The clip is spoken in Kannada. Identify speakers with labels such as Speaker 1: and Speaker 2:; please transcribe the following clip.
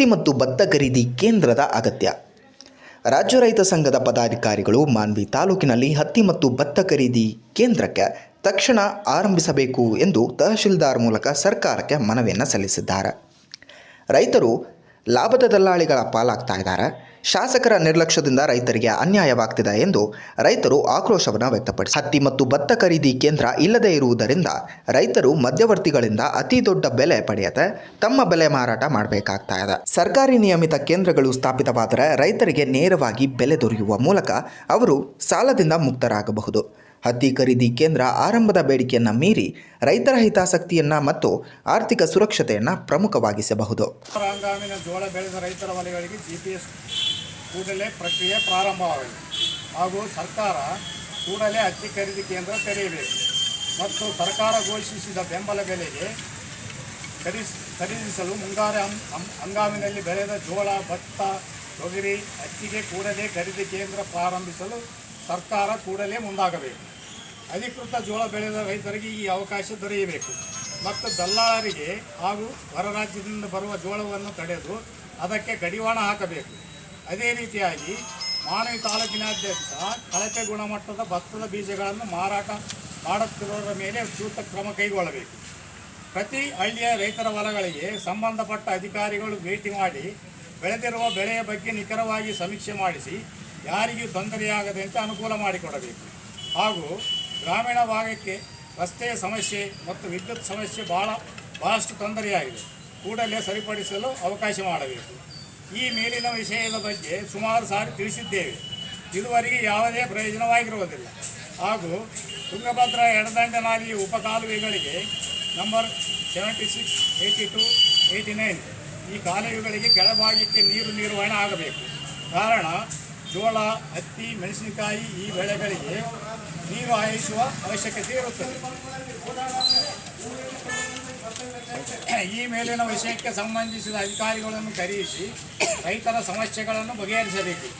Speaker 1: ಹತ್ತಿ ಮತ್ತು ಭತ್ತ ಖರೀದಿ ಕೇಂದ್ರದ ಅಗತ್ಯ. ರಾಜ್ಯ ರೈತ ಸಂಘದ ಪದಾಧಿಕಾರಿಗಳು ಮಾನ್ವಿ ತಾಲೂಕಿನಲ್ಲಿ ಹತ್ತಿ ಮತ್ತು ಭತ್ತ ಖರೀದಿ ಕೇಂದ್ರಕ್ಕೆ ತಕ್ಷಣ ಆರಂಭಿಸಬೇಕು ಎಂದು ತಹಶೀಲ್ದಾರ್ ಮೂಲಕ ಸರ್ಕಾರಕ್ಕೆ ಮನವಿಯನ್ನು ಸಲ್ಲಿಸಿದ್ದಾರೆ. ರೈತರು ಲಾಭದ ದಲ್ಲಾಳಿಗಳ ಪಾಲಾಗ್ತಾ ಇದ್ದಾರೆ. ಶಾಸಕರ ನಿರ್ಲಕ್ಷ್ಯದಿಂದ ರೈತರಿಗೆ ಅನ್ಯಾಯವಾಗ್ತಿದೆ ಎಂದು ರೈತರು ಆಕ್ರೋಶವನ್ನು ವ್ಯಕ್ತಪಡಿಸಿ ಹತ್ತಿ ಮತ್ತು ಭತ್ತ ಖರೀದಿ ಕೇಂದ್ರ ಇಲ್ಲದೇ ಇರುವುದರಿಂದ ರೈತರು ಮಧ್ಯವರ್ತಿಗಳಿಂದ ಅತಿ ದೊಡ್ಡ ಬೆಲೆ ಪಡೆಯದೆ ತಮ್ಮ ಬೆಲೆ ಮಾರಾಟ ಮಾಡಬೇಕಾಗ್ತಾ ಇದೆ. ಸರ್ಕಾರಿ ನಿಯಮಿತ ಕೇಂದ್ರಗಳು ಸ್ಥಾಪಿತವಾದರೆ ರೈತರಿಗೆ ನೇರವಾಗಿ ಬೆಲೆ ದೊರೆಯುವ ಮೂಲಕ ಅವರು ಸಾಲದಿಂದ ಮುಕ್ತರಾಗಬಹುದು. ಹತ್ತಿ ಖರೀದಿ ಕೇಂದ್ರ ಆರಂಭದ ಬೇಡಿಕೆಯನ್ನು ಮೀರಿ ರೈತರ ಹಿತಾಸಕ್ತಿಯನ್ನು ಮತ್ತು ಆರ್ಥಿಕ ಸುರಕ್ಷತೆಯನ್ನು ಪ್ರಮುಖವಾಗಿಸಬಹುದು.
Speaker 2: ಜೋಳ ಬೆಳೆದ ರೈತರ ವಲಯಗಳಿಗೆ ಜಿ ಪಿ ಎಸ್ ಕೂಡಲೇ ಪ್ರಕ್ರಿಯೆ ಪ್ರಾರಂಭವಾಗಿದೆ ಹಾಗೂ ಸರ್ಕಾರ ಕೂಡಲೇ ಅಕ್ಕಿ ಖರೀದಿ ಕೇಂದ್ರ ತೆರೆಯಬೇಕು. ಮತ್ತು ಸರ್ಕಾರ ಘೋಷಿಸಿದ ಬೆಂಬಲ ಬೆಲೆಗೆ ಖರೀದಿಸಲು ಮುಂಗಾರು ಹಂಗಾಮಿನಲ್ಲಿ ಬೆಳೆದ ಜೋಳ, ಭತ್ತ, ತೊಗರಿ ಅಕ್ಕಿಗೆ ಕೂಡಲೇ ಖರೀದಿ ಕೇಂದ್ರ ಪ್ರಾರಂಭಿಸಲು ಸರ್ಕಾರ ಕೂಡಲೇ ಮುಂದಾಗಬೇಕು. ಅಧಿಕೃತ ಜೋಳ ಬೆಳೆದ ರೈತರಿಗೆ ಈ ಅವಕಾಶ ದೊರೆಯಬೇಕು. ಮತ್ತು ದಲ್ಲಾಳರಿಗೆ ಹಾಗೂ ಹೊರ ರಾಜ್ಯದಿಂದ ಬರುವ ಜೋಳವನ್ನು ತಡೆದು ಅದಕ್ಕೆ ಗಡಿವಾಣ ಹಾಕಬೇಕು. ಅದೇ ರೀತಿಯಾಗಿ ಮಾನವಿ ತಾಲೂಕಿನಾದ್ಯಂತ ಕಳಪೆ ಗುಣಮಟ್ಟದ ಭತ್ತದ ಬೀಜಗಳನ್ನು ಮಾರಾಟ ಮಾಡುತ್ತಿರುವುದರ ಮೇಲೆ ಸೂಕ್ತ ಕ್ರಮ ಕೈಗೊಳ್ಳಬೇಕು. ಪ್ರತಿ ಹಳ್ಳಿಯ ರೈತರ ಹೊಲಗಳಿಗೆ ಸಂಬಂಧಪಟ್ಟ ಅಧಿಕಾರಿಗಳು ಭೇಟಿ ಮಾಡಿ ಬೆಳೆದಿರುವ ಬೆಳೆಯ ಬಗ್ಗೆ ನಿಖರವಾಗಿ ಸಮೀಕ್ಷೆ ಮಾಡಿಸಿ ಯಾರಿಗೂ ತೊಂದರೆಯಾಗದಂತೆ ಅನುಕೂಲ ಮಾಡಿಕೊಡಬೇಕು. ಹಾಗೂ ಗ್ರಾಮೀಣ ಭಾಗಕ್ಕೆ ರಸ್ತೆಯ ಸಮಸ್ಯೆ ಮತ್ತು ವಿದ್ಯುತ್ ಸಮಸ್ಯೆ ಭಾಳ ಭಾಳಷ್ಟು ತೊಂದರೆಯಾಗಿದೆ. ಕೂಡಲೇ ಸರಿಪಡಿಸಲು ಅವಕಾಶ ಮಾಡಬೇಕು. ಈ ಮೇಲಿನ ವಿಷಯದ ಬಗ್ಗೆ ಸುಮಾರು ಸಾರಿ ತಿಳಿಸಿದ್ದೇವೆ. ಇದುವರೆಗೆ ಯಾವುದೇ ಪ್ರಯೋಜನವಾಗಿರುವುದಿಲ್ಲ. ಹಾಗೂ ತುಂಗಭದ್ರಾ ಉಪ ಕಾಲುವೆಗಳಿಗೆ number seventy six, eighty two, eighty nine ಈ ಕಾಲುವೆಗಳಿಗೆ ಕೆಳಭಾಗಕ್ಕೆ ನೀರು ನಿರ್ವಹಣೆ ಆಗಬೇಕು. ಕಾರಣ ಜೋಳ, ಹತ್ತಿ, ಮೆಣಸಿನಕಾಯಿ ಈ ಬೆಳೆಗಳಿಗೆ ನೀರು ಹಾಯಿಸುವ ಅವಶ್ಯಕತೆ ಇರುತ್ತದೆ. ಈ ಮೇಲಿನ ವಿಷಯಕ್ಕೆ ಸಂಬಂಧಿಸಿದ ಅಧಿಕಾರಿಗಳನ್ನು ಕರೆಯಿಸಿ ರೈತರ ಸಮಸ್ಯೆಗಳನ್ನು ಬಗೆಹರಿಸಬೇಕು.